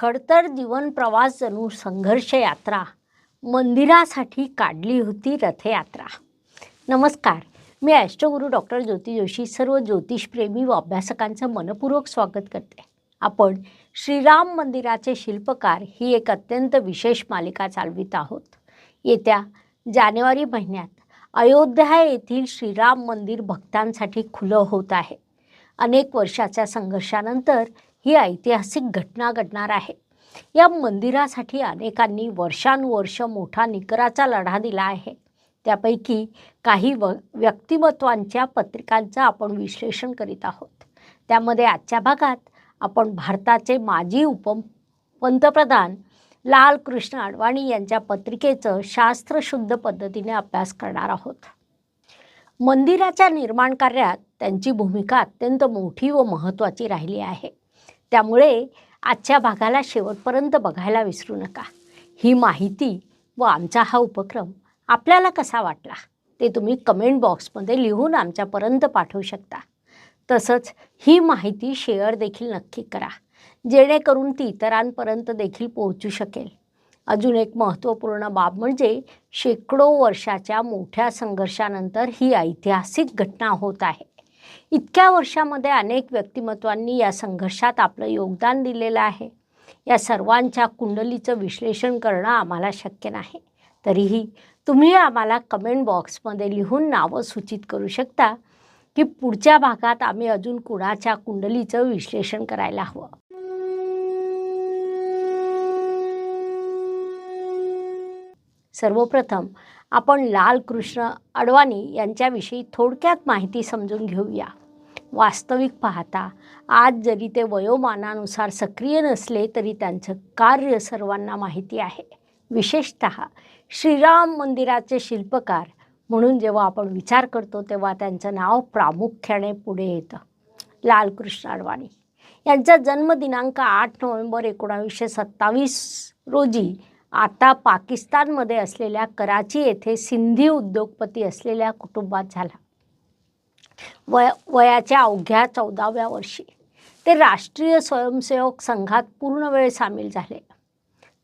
खडतर जीवन प्रवास जणू संघर्ष यात्रा मंदिरासाठी काढली होती रथयात्रा. नमस्कार मी ॲस्ट्रोगुरू डॉक्टर ज्योती जोशी सर्व ज्योतिषप्रेमी व अभ्यासकांचं मनपूर्वक स्वागत करते. आपण श्रीराम मंदिराचे शिल्पकार ही एक अत्यंत विशेष मालिका चालवित आहोत. येत्या जानेवारी महिन्यात अयोध्या येथील श्रीराम मंदिर भक्तांसाठी खुलं होत आहे. अनेक वर्षाच्या संघर्षानंतर ही ऐतिहासिक घटना घडणार आहे. या मंदिरासाठी अनेकांनी वर्षानुवर्ष मोठा निकराचा लढा दिला आहे. त्यापैकी काही व व्यक्तिमत्वांच्या पत्रिकांचं आपण विश्लेषण करीत आहोत. त्यामध्ये आजच्या भागात आपण भारताचे माजी उप पंतप्रधान लाल कृष्ण अडवाणी यांच्या पत्रिकेचं शास्त्रशुद्ध पद्धतीने अभ्यास करणार आहोत. मंदिराच्या निर्माण कार्यात त्यांची भूमिका अत्यंत मोठी व महत्त्वाची राहिली आहे. त्यामुळे आजच्या भागाला शेवटपर्यंत बघायला विसरू नका. ही माहिती व आमचा हा उपक्रम आपल्याला कसा वाटला ते तुम्ही कमेंट बॉक्समध्ये लिहून आमच्यापर्यंत पाठवू शकता. तसंच ही माहिती शेअर देखील नक्की करा जेणेकरून ती इतरांपर्यंत देखील पोहोचू शकेल. अजून एक महत्त्वपूर्ण बाब म्हणजे शेकडो वर्षाच्या मोठ्या संघर्षानंतर ही ऐतिहासिक घटना होत आहे. इतक्या वर्षामध्ये अनेक व्यक्तिमत्वांनी या संघर्षात आपलं योगदान दिलेलं आहे. या सर्वांच्या कुंडलीचं विश्लेषण करणं आम्हाला शक्य नाही. तरीही तुम्ही आम्हाला कमेंट बॉक्समध्ये लिहून नावं सूचित करू शकता की पुढच्या भागात आम्ही अजून कुणाच्या कुंडलीचं विश्लेषण करायला हवं? सर्वप्रथम आपण लालकृष्ण अडवाणी यांच्याविषयी थोडक्यात माहिती समजून घेऊया. वास्तविक पाहता आज जरी ते वयोमानानुसार सक्रिय नसले तरी त्यांचं कार्य सर्वांना माहिती आहे. विशेषत श्रीराम मंदिराचे शिल्पकार म्हणून जेव्हा आपण विचार करतो तेव्हा त्यांचं नाव प्रामुख्याने पुढे येतं. लालकृष्ण अडवाणी यांचा जन्मदिनांक आठ नोव्हेंबर एकोणावीसशे सत्तावीस रोजी आता पाकिस्तानमध्ये असलेल्या कराची येथे सिंधी उद्योगपती असलेल्या कुटुंबात झाला. वय वयाच्या अवघ्या चौदाव्या वर्षी ते राष्ट्रीय स्वयंसेवक संघात पूर्ण वेळ सामील झाले.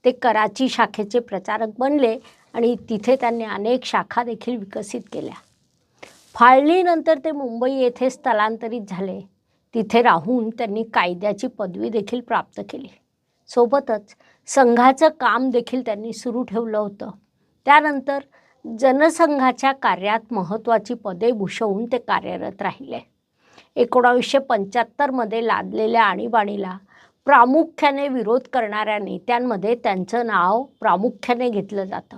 ते कराची शाखेचे प्रचारक बनले आणि तिथे त्यांनी अनेक शाखा देखील विकसित केल्या. फाळणीनंतर ते मुंबई येथे स्थलांतरित झाले. तिथे राहून त्यांनी कायद्याची पदवी देखील प्राप्त केली. सोबतच संघाचं काम देखील त्यांनी सुरू ठेवलं होतं. त्यानंतर जनसंघाच्या कार्यात महत्त्वाची पदे भूषवून ते कार्यरत राहिले. एकोणावीसशे पंच्याहत्तरमध्ये लादलेल्या आणीबाणीला प्रामुख्याने विरोध करणाऱ्या नेत्यांमध्ये त्यांचं नाव प्रामुख्याने घेतलं जातं.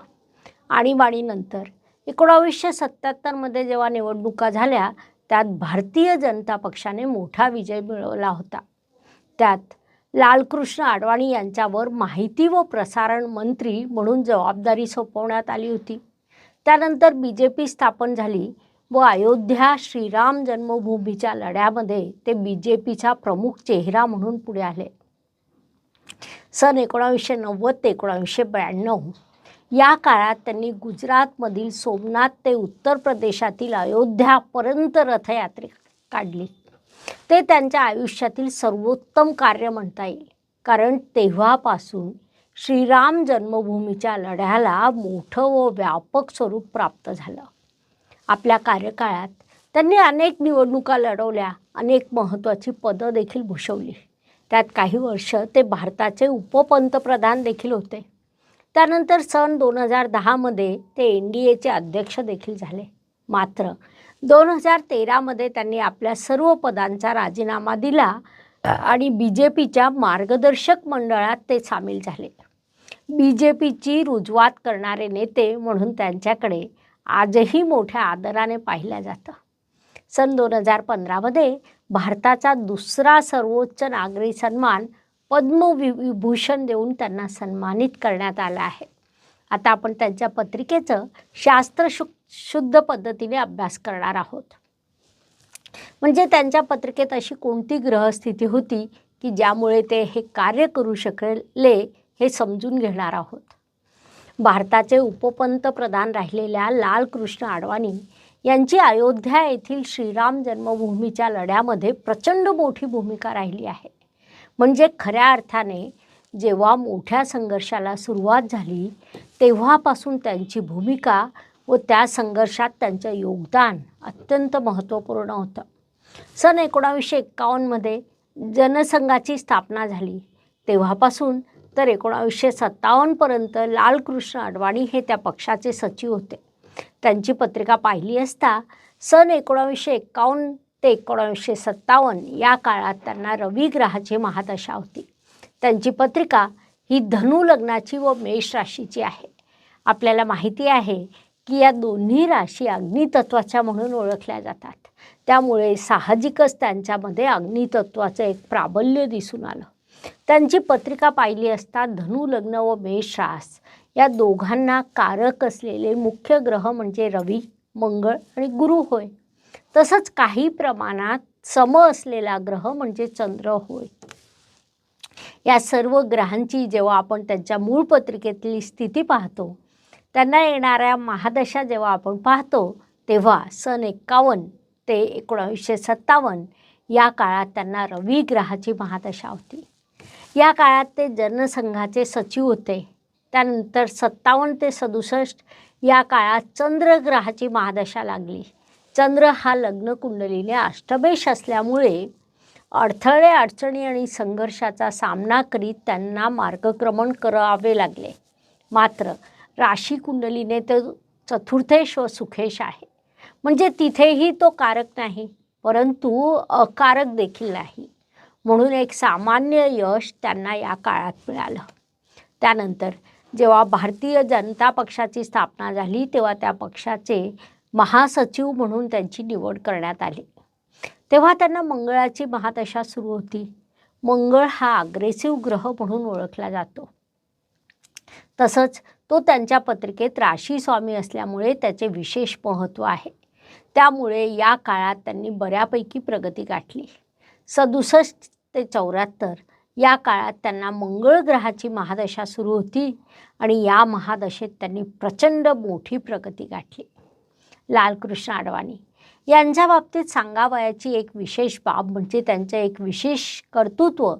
आणीबाणीनंतर एकोणावीसशे सत्त्याहत्तरमध्ये जेव्हा निवडणुका झाल्या त्यात भारतीय जनता पक्षाने मोठा विजय मिळवला होता. त्यात लालकृष्ण आडवाणी यांच्यावर माहिती व प्रसारण मंत्री म्हणून जबाबदारी सोपवण्यात आली होती. त्यानंतर बी जे पी स्थापन झाली व अयोध्या श्रीराम जन्मभूमीच्या लढ्यामध्ये ते बी जे पीचा प्रमुख चेहरा म्हणून पुढे आले. सन एकोणावीसशे नव्वद ते एकोणावीसशे ब्याण्णव या काळात त्यांनी गुजरातमधील सोमनाथ ते उत्तर प्रदेशातील अयोध्यापर्यंत रथयात्रे काढली. ते त्यांच्या आयुष्यातील सर्वोत्तम कार्य म्हणता येईल. कारण तेव्हापासून श्रीराम जन्मभूमीच्या लढ्याला मोठं व व्यापक स्वरूप प्राप्त झालं. आपल्या कार्यकाळात त्यांनी अनेक निवडणुका लढवल्या अनेक महत्त्वाची पदं देखील भूषवली. त्यात काही वर्ष ते भारताचे उपपंतप्रधान देखील होते. त्यानंतर सन दोन हजार दहामध्ये ते एन डी एचे अध्यक्ष देखील झाले. मात्र दोन हजार तेरामध्ये त्यांनी आपल्या सर्व पदांचा राजीनामा दिला आणि बी जे पीच्या मार्गदर्शक मंडळात ते सामील झाले. बी जे पीची रुजवात करणारे नेते म्हणून त्यांच्याकडे आजही मोठ्या आदराने पाहिलं जातं. सन दोन हजार पंधरामध्ये भारताचा दुसरा सर्वोच्च नागरी सन्मान पद्मविभूषण देऊन त्यांना सन्मानित करण्यात आलं आहे. आता आपण त्यांच्या पत्रिकेचं शास्त्र शुद्ध पद्धतीने अभ्यास करणार आहोत. म्हणजे त्यांच्या पत्रिकेत अशी कोणती ग्रहस्थिती होती की ज्यामुळे ते हे कार्य करू शकले हे समजून घेणार आहोत. भारताचे उपपंतप्रधान राहिलेल्या लालकृष्ण आडवाणी यांची अयोध्या येथील श्रीराम जन्मभूमीच्या लढ्यामध्ये प्रचंड मोठी भूमिका राहिली आहे. म्हणजे खऱ्या अर्थाने जेव्हा मोठ्या संघर्षाला सुरुवात झाली तेव्हापासून त्यांची भूमिका व त्या संघर्षात त्यांचं योगदान अत्यंत महत्त्वपूर्ण होतं. सन एकोणावीसशे एक्कावन्नमध्ये जनसंघाची स्थापना झाली. तेव्हापासून तर एकोणावीसशे सत्तावन्नपर्यंत लालकृष्ण अडवाणी हे त्या पक्षाचे सचिव होते. त्यांची पत्रिका पाहिली असता सन एकोणावीसशे एक्कावन्न ते एकोणावीसशे सत्तावन्न या काळात त्यांना रवी ग्रहाची महादशा होती. त्यांची पत्रिका ही धनु लग्नाची व मेष राशीची आहे. आपल्याला माहिती आहे की या दोन्ही राशी अग्नितत्वाच्या म्हणून ओळखल्या जातात. त्यामुळे साहजिकच त्यांच्यामध्ये अग्नितत्वाचं एक प्राबल्य दिसून आलं. त्यांची पत्रिका पाहिली असता धनु लग्न व मेष रास या दोघांना कारक असलेले मुख्य ग्रह म्हणजे रवी मंगळ आणि गुरु होय. तसंच काही प्रमाणात सम असलेला ग्रह म्हणजे चंद्र होय. या सर्व ग्रहांची जेव्हा आपण त्यांच्या मूळ पत्रिकेतली स्थिती पाहतो त्यांना येणाऱ्या महादशा जेव्हा आपण पाहतो तेव्हा सन एक्कावन्न ते एकोणावीसशे सत्तावन्न या काळात त्यांना रवी ग्रहाची महादशा होती. या काळात ते जनसंघाचे सचिव होते. त्यानंतर सत्तावन्न ते सदुसष्ट या काळात चंद्रग्रहाची महादशा लागली. चंद्र हा लग्न कुंडलीने अष्टमेश असल्यामुळे अडथळे अडचणी आणि संघर्षाचा सामना करीत त्यांना मार्गक्रमण करावे लागले. मात्र राशी कुंडलीने तर चतुर्थेश व सुखेश आहे. म्हणजे तिथेही तो कारक नाही परंतु अकारक देखील नाही. म्हणून एक सामान्य यश त्यांना या काळात मिळालं. त्यानंतर जेव्हा भारतीय जनता पक्षाची स्थापना झाली तेव्हा त्या पक्षाचे महासचिव म्हणून त्यांची निवड करण्यात आली. तेव्हा त्यांना मंगळाची महादशा सुरू होती. मंगळ हा अग्रेसिव्ह ग्रह म्हणून ओळखला जातो. तसंच तो त्यांच्या पत्रिकेत राशी स्वामी असल्यामुळे त्याचे विशेष महत्त्व आहे. त्यामुळे या काळात त्यांनी बऱ्यापैकी प्रगती गाठली. सदुसष्ट ते चौऱ्याहत्तर या काळात त्यांना मंगळ ग्रहाची महादशा सुरू होती आणि या महादशेत त्यांनी प्रचंड मोठी प्रगती गाठली. लालकृष्ण अडवाणी यांच्या बाबतीत सांगावयाची एक विशेष बाब म्हणजे त्यांचं एक विशेष कर्तृत्व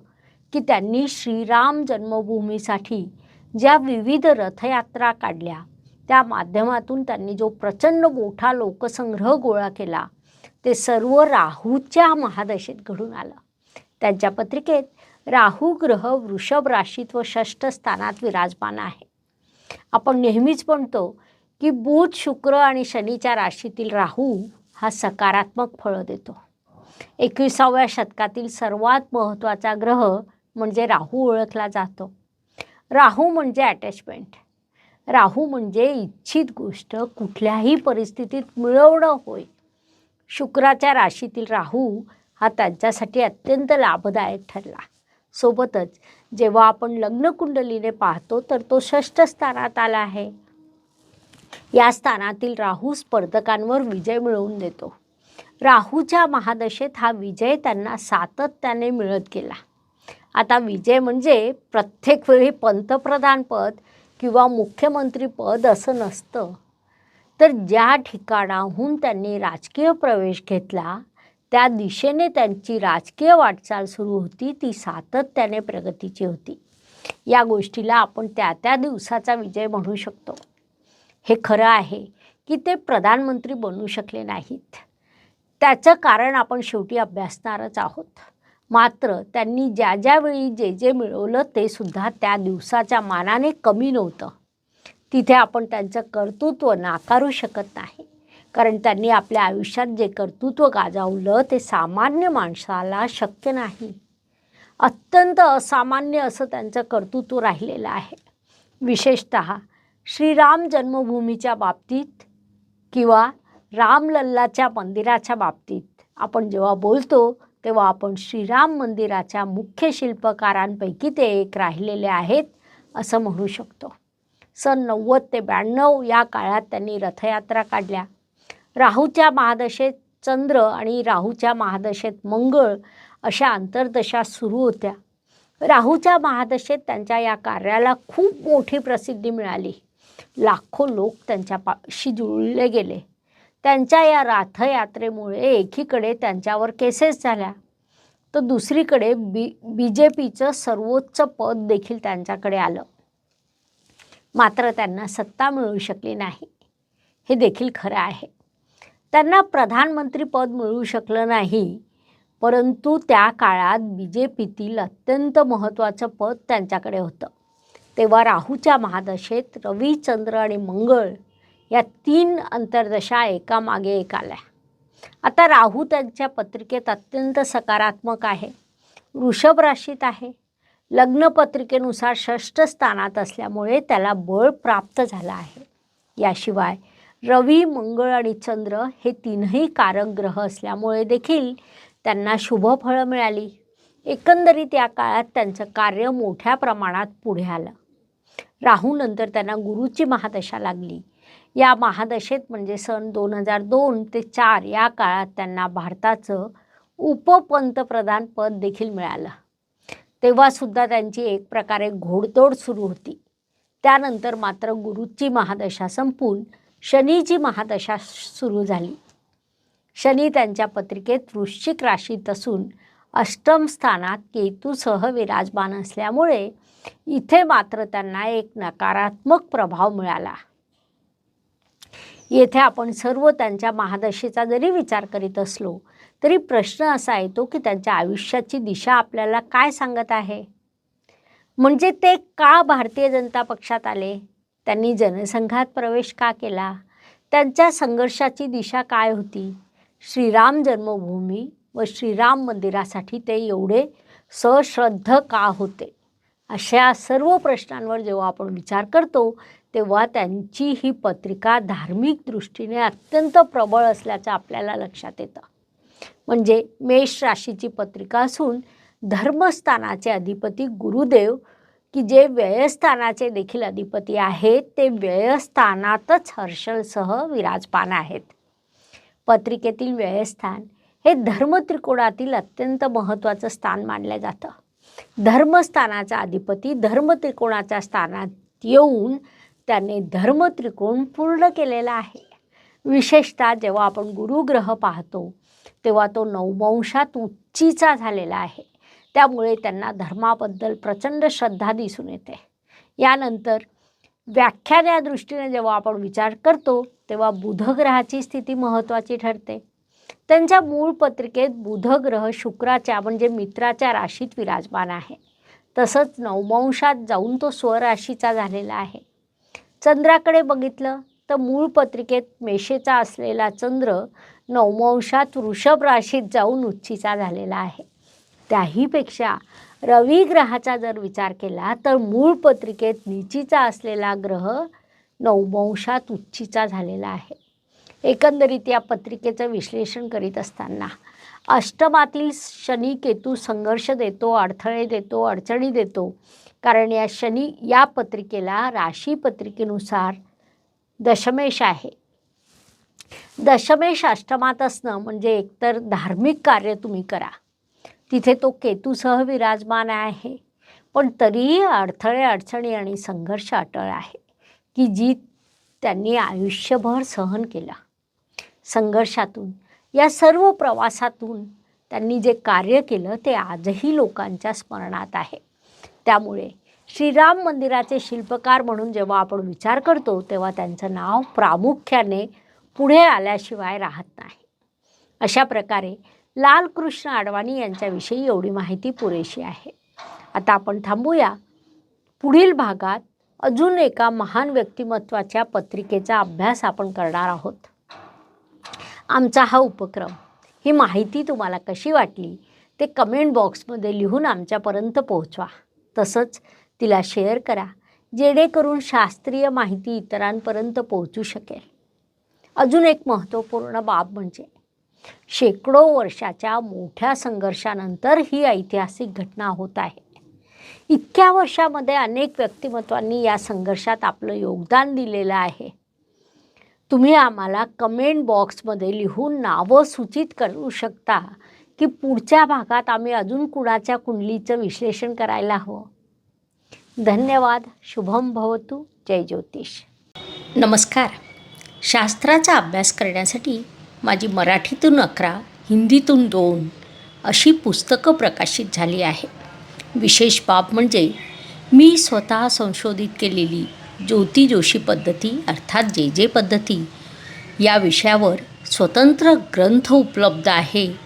की त्यांनी श्रीराम जन्मभूमीसाठी ज्या विविध रथयात्रा काढल्या त्या माध्यमातून त्यांनी जो प्रचंड मोठा लोकसंग्रह गोळा केला ते सर्व राहूच्या महादशेत घडून आलं. त्यांच्या पत्रिकेत राहू ग्रह वृषभ राशीत व षष्ठ स्थानात विराजमान आहे. आपण नेहमीच म्हणतो की बुध शुक्र आणि शनीच्या राशीतील राहू हा सकारात्मक फळं देतो. एकविसाव्या शतकातील सर्वात महत्त्वाचा ग्रह म्हणजे राहू ओळखला जातो. राहू म्हणजे अटॅचमेंट राहू म्हणजे इच्छित गोष्ट कुठल्याही परिस्थितीत मिळवणं होय. शुक्राच्या राशीतील राहू हा त्यांच्यासाठी अत्यंत लाभदायक ठरला. सोबतच जेव्हा आपण लग्नकुंडलीने पाहतो तर तो षष्ठ स्थानात आला आहे. या स्थानातील राहू स्पर्धकांवर विजय मिळवून देतो. राहूच्या महादशेत हा विजय त्यांना सातत्याने मिळत गेला. आता विजय म्हणजे प्रत्येक वेळी पंतप्रधानपद किंवा मुख्यमंत्रीपद असं नसतं. तर ज्या ठिकाणाहून त्यांनी राजकीय प्रवेश घेतला त्या दिशेने त्यांची राजकीय वाटचाल सुरू होती ती सातत्याने प्रगतीची होती. या गोष्टीला आपण त्या त्या दिवसाचा विजय म्हणू शकतो. हे खरं आहे की ते प्रधानमंत्री बनू शकले नाहीत. त्याचं कारण आपण शेवटी अभ्यासणारच आहोत. मात्र त्यांनी ज्या ज्यावेळी जे जे मिळवलं ते सुद्धा त्या दिवसाच्या मानाने कमी नव्हतं. तिथे आपण त्यांचं कर्तृत्व नाकारू शकत नाही. कारण त्यांनी आपल्या आयुष्यात जे कर्तृत्व गाजावलं ते सामान्य माणसाला शक्य नाही. अत्यंत असामान्य असं त्यांचं कर्तृत्व राहिलेलं आहे. विशेषत श्रीराम जन्मभूमीच्या बाबतीत किंवा रामलल्लाच्या मंदिराच्या बाबतीत. आपण जेव्हा बोलतो तेव्हा आपण श्रीराम मंदिराच्या मुख्य शिल्पकारांपैकी ते एक राहिलेले आहेत असं म्हणू शकतो. सन नव्वद ते ब्याण्णव या काळात त्यांनी रथयात्रा काढल्या. राहूच्या महादशेत चंद्र आणि राहूच्या महादशेत मंगळ अशा अंतर्दशा सुरू होत्या. राहूच्या महादशेत त्यांच्या या कार्याला खूप मोठी प्रसिद्धी मिळाली. लाखो लोक त्यांच्या पाशी जुळले गेले. त्यांच्या या रथयात्रेमुळे एकीकडे त्यांच्यावर केसेस झाल्या. तर दुसरीकडे बी बी जे पीचं सर्वोच्च पद देखील त्यांच्याकडे आलं. मात्र त्यांना सत्ता मिळू शकली नाही. हे देखील खरं आहे. त्यांना प्रधानमंत्री पद मिळू शकलं नाही. परंतु त्या काळात बी जे पीतील अत्यंत महत्त्वाचं पद त्यांच्याकडे होतं. तेव्हा राहूच्या महादशेत रवी चंद्र आणि मंगळ या तीन अंतर्दशा एकामागे एक आल्या. आता राहू त्यांच्या पत्रिकेत अत्यंत सकारात्मक आहे. वृषभ राशीत आहे. लग्न पत्रिकेनुसार षष्ठ स्थानात असल्यामुळे त्याला बळ प्राप्त झालं आहे. याशिवाय रवी मंगळ आणि चंद्र हे तीनही कारक ग्रह असल्यामुळे देखील त्यांना शुभफळं मिळाली. एकंदरीत या काळात त्यांचं कार्य मोठ्या प्रमाणात पुढे आलं. राहूनंतर त्यांना गुरुची महादशा लागली. या महादशेत म्हणजे सन दोन हजार दोन ते चार या काळात त्यांना भारताचं उपपंतप्रधान पद देखील मिळालं. तेव्हासुद्धा त्यांची एक प्रकारे घोडतोड सुरू होती. त्यानंतर मात्र गुरुची महादशा संपून शनीची महादशा सुरू झाली. शनी त्यांच्या पत्रिकेत वृश्चिक राशीत असून अष्टम स्थानात केतूसह विराजमान असल्यामुळे इथे मात्र त्यांना एक नकारात्मक प्रभाव मिळाला. येथे आपण सर्व त्यांच्या महादशेचा जरी विचार करीत असलो तरी प्रश्न असा येतो की त्यांच्या आयुष्याची दिशा आपल्याला काय सांगत आहे? म्हणजे ते का भारतीय जनता पक्षात आले? त्यांनी जनसंघात प्रवेश का केला? त्यांच्या संघर्षाची दिशा काय होती? श्रीराम जन्मभूमी व श्रीराम मंदिरासाठी ते एवढे सश्रद्ध का होते? अशा सर्व प्रश्नांवर जेव्हा आपण विचार करतो तेव्हा त्यांची ही पत्रिका धार्मिक दृष्टीने अत्यंत प्रबळ असल्याचं आपल्याला लक्षात येतं. म्हणजे मेष राशीची पत्रिका असून धर्मस्थानाचे अधिपती गुरुदेव की जे व्ययस्थानाचे देखील अधिपती आहेत ते व्ययस्थानातच हर्षलसह विराजमान आहेत. पत्रिकेतील व्ययस्थान हे धर्मत्रिकोणातील अत्यंत महत्त्वाचं स्थान मानलं जातं. धर्मस्थानाचा अधिपती धर्मत्रिकोणाच्या स्थानात येऊन त्याने धर्मत्रिकोण पूर्ण केलेला आहे. विशेषतः जेव्हा आपण गुरुग्रह पाहतो तेव्हा तो नववंशात उच्चीचा झालेला आहे. त्यामुळे त्यांना धर्माबद्दल प्रचंड श्रद्धा दिसून येते. यानंतर व्याख्यान या दृष्टीने जेव्हा आपण विचार करतो तेव्हा बुधग्रहाची स्थिती महत्त्वाची ठरते. त्यांच्या मूळ पत्रिकेत बुधग्रह शुक्राच्या म्हणजे मित्राच्या राशीत विराजमान आहे. तसंच नववंशात जाऊन तो स्वराशीचा झालेला आहे. चंद्राकडे बघितलं तर मूळ पत्रिकेत मेषेचा असलेला चंद्र नवमंशात वृषभ राशीत जाऊन उच्चीचा झालेला आहे. त्याहीपेक्षा रवी ग्रहाचा जर विचार केला तर मूळ पत्रिकेत निचीचा असलेला ग्रह नववंशात उच्चीचा झालेला आहे. एकंदरीत या पत्रिकेचं विश्लेषण करीत असताना अष्टमातील शनी केतू संघर्ष देतो अडथळे देतो अडचणी देतो कारण या शनी या पत्रिकेला राशी पत्रिकेनुसार दशमेश आहे. दशमेश अष्टमात असणं म्हणजे एकतर धार्मिक कार्य तुम्ही करा. तिथे तो केतूसह विराजमान आहे. पण तरीही अडथळे अडचणी आणि संघर्ष अटळ आहे की जी त्यांनी आयुष्यभर सहन केला. संघर्षातून या सर्व प्रवासातून त्यांनी जे कार्य केलं ते आजही लोकांच्या स्मरणात आहे. त्यामुळे श्रीराम मंदिराचे शिल्पकार म्हणून जेव्हा आपण विचार करतो तेव्हा त्यांचं नाव प्रामुख्याने पुढे आल्याशिवाय राहत नाही. अशा प्रकारे लालकृष्ण आडवाणी यांच्याविषयी एवढी माहिती पुरेशी आहे. आता आपण थांबूया. पुढील भागात अजून एका महान व्यक्तिमत्वाच्या पत्रिकेचा अभ्यास आपण करणार आहोत. आमचा हा उपक्रम. ही माहिती तुम्हाला कशी वाटली ते कमेंट बॉक्समध्ये लिहून आमच्यापर्यंत पोहोचवा. तसंच तिला शेअर करा जेणेकरून शास्त्रीय माहिती इतरांपर्यंत पोहोचू शकेल. अजून एक महत्त्वपूर्ण बाब म्हणजे शेकडो वर्षाच्या मोठ्या संघर्षानंतर ही ऐतिहासिक घटना होत आहे. इतक्या वर्षामध्ये अनेक व्यक्तिमत्वांनी या संघर्षात आपलं योगदान दिलेलं आहे. तुम्ही आम्हाला कमेंट बॉक्समध्ये लिहून नावं सूचित करू शकता. की पुढच्या भागात आम्ही अजून कुणाच्या कुंडलीचं विश्लेषण करायला हवं. धन्यवाद. शुभम भवतु. जय ज्योतिष. नमस्कार. शास्त्राचा अभ्यास करण्यासाठी माझी मराठीतून अकरा हिंदीतून दोन अशी पुस्तकं प्रकाशित झाली आहे विशेष बाब म्हणजे मी स्वतः संशोधित केलेली ज्योती जोशी पद्धती अर्थात जे जे पद्धती या विषयावर स्वतंत्र ग्रंथ उपलब्ध आहे